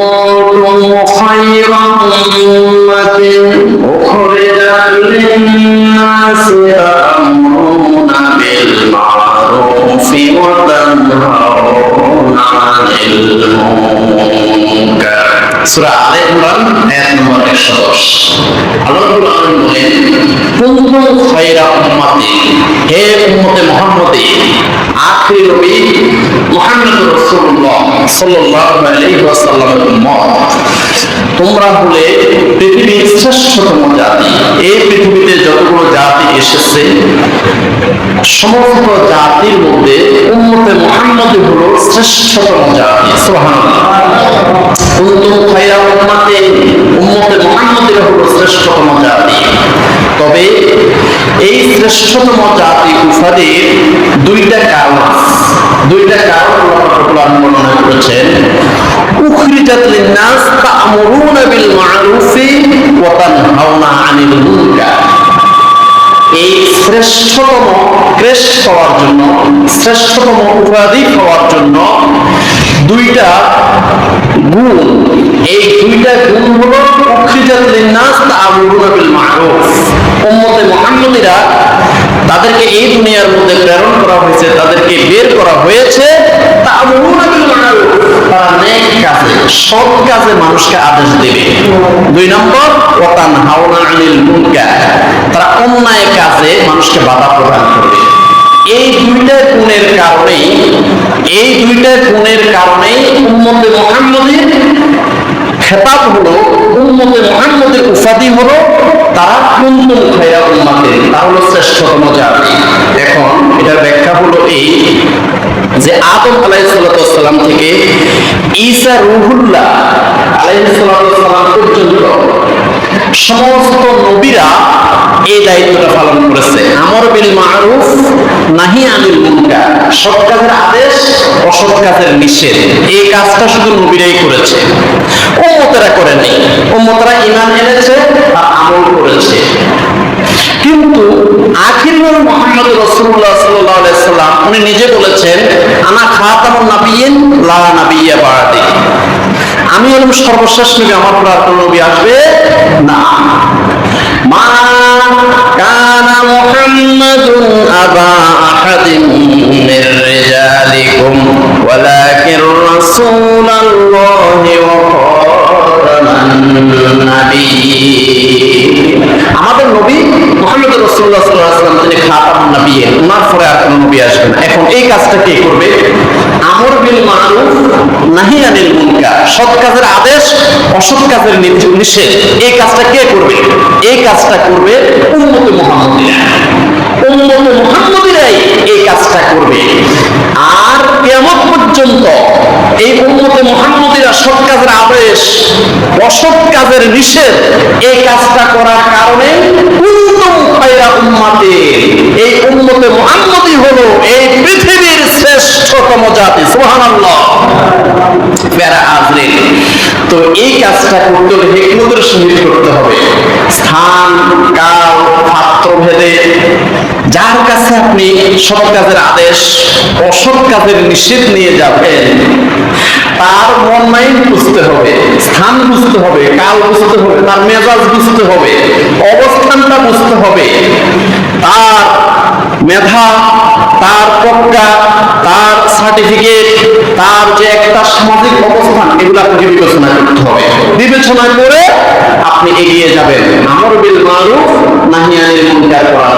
كنتم خير أمة أخرجت للناس تأمرون بالمعروف وتنهون عن المنكر সূরা আলে ইমরান আয়াত নম্বর 110 আল্লাহ রাব্বুল আলামিন বলেন কুনতুম খায়রা উম্মতি হে উম্মতে মুহাম্মদী আখির নবী মুহাম্মদ রাসূলুল্লাহ সাল্লাল্লাহু আলাইহি ওয়াসাল্লামের উম্মত। তোমরা হলে পৃথিবীর শ্রেষ্ঠতম জাতি। এই পৃথিবীতে যতগুলো জাতি এসেছে, সমস্ত জাতির মধ্যে উম্মতে মুহাম্মদ হলো শ্রেষ্ঠতম জাতি। সুবহানাল্লাহ। কুনতুম খায়রা উম্মাতে উম্মতে মুহাম্মদের হলো শ্রেষ্ঠতম জাতি তবে এই শ্রেষ্ঠতম জাতি উপাধির দুইটা কারণ দুইটা কারণ আলামিন বর্ণনা করেছেন। উখরিজাত লিন-নাস তা'মুরুনা বিল মা'রুফি ওয়া তানহাউনা আনিল মুনকার। এই শ্রেষ্ঠতম ক্রেশ হওয়ার জন্য, শ্রেষ্ঠতম উপাধি হওয়ার জন্য দুইটা গুণ। এই দুইটা গুণ হলো উখরিজাত লিন-নাস তা'মুরুনা বিল মা'রুফ উম্মতে মুহাম্মাদিরা তাদেরকে এই দুনিয়ার মধ্যে প্রেরণ করা হয়েছে, তাদেরকে বের করা হয়েছে। নেক কাজে মানুষকে আদেশ দেবে। দুই নম্বর ওয়াতান হাওনা আনিল মুনকার, তারা অন্যায় কাজে মানুষকে বাধা প্রদান করবে। এই দুইটা গুণের কারণেই, এই দুইটা গুণের কারণেই উম্মতে মুহাম্মদের খেতাব হলো, উম্মতে মুহাম্মদের উপাধি হলো তারা কুন্তুম খায়া উম্মাতে, তারা হলো শ্রেষ্ঠতম জাতি। এখন এটার ব্যাখ্যা হলো এই যে আদম আলাইহিসসালাম থেকে ঈসা রুহুল্লাহ আলাইহিসসালাম পর্যন্ত সমস্ত নবীরা এই দায়িত্বটা পালন করেছে। আমর বিল মারুফ, নাহি আনিল মুনকার। সৎ কাজের আদেশ, অসৎ কাজের নিষেধ। এই কাজটা শুধু নবীরাই করেছে। উম্মতেরা করেনি। উম্মতেরা ঈমান এনেছে আর আমি হলাম সর্বশেষ নবী আমার পর আর নবী আসবে না। আমাদের নবী মুহাম্মদ রাসূলুল্লাহ সাল্লাল্লাহু আলাইহি ওয়াসাল্লাম তিনি খাতামুন ওনার পরে আর কোনো নবী আসবে না। এখন এই কাজটা কে করবে? আমর বিল মারুফ, নাহি আনিল মুনকার। সৎ কাজের আদেশ, অসৎ কাজের নিষেধ। এই কাজটা কে করবে? এই কাজটা করবে উম্মতে মুহাম্মদিরা। উম্মতে মুহাম্মদিরাই এই কাজটা করবে। আর কিয়ামত পর্যন্ত এই উম্মতে মুহাম্মদিরা সৎ কাজের আদেশ, অসৎ কাজের নিষেধ এই কাজটা করার কারণে কুনতুম খায়রা উম্মাতে এই উম্মতে মুহাম্মদি হলো এই পৃথিবীর শ্রেষ্ঠতম জাতি সুবহানাল্লাহ প্যারা আজরিন তো এই কাজটা করতে হলে হিকমতের করতে হবে। স্থান, কাল যার কাছে আপনি সৎ কাজের আদেশ, অসৎ কাজের নিষেধ নিয়ে যাবেন, তার মন মাইন্ড বুঝতে হবে, স্থান বুঝতে হবে, কাল বুঝতে হবে, তার মেজাজ বুঝতে হবে, অবস্থানটা বুঝতে হবে। তার মেধা, তার প্রজ্ঞা, তার সার্টিফিকেট যে একটা সামাজিক অবস্থান, এগুলো আপনাকে বিবেচনা করতে হবে। বিবেচনা করে আপনি এগিয়ে যাবেন। আমর বিল মারুফ নাহিয়ানের মুনকার করার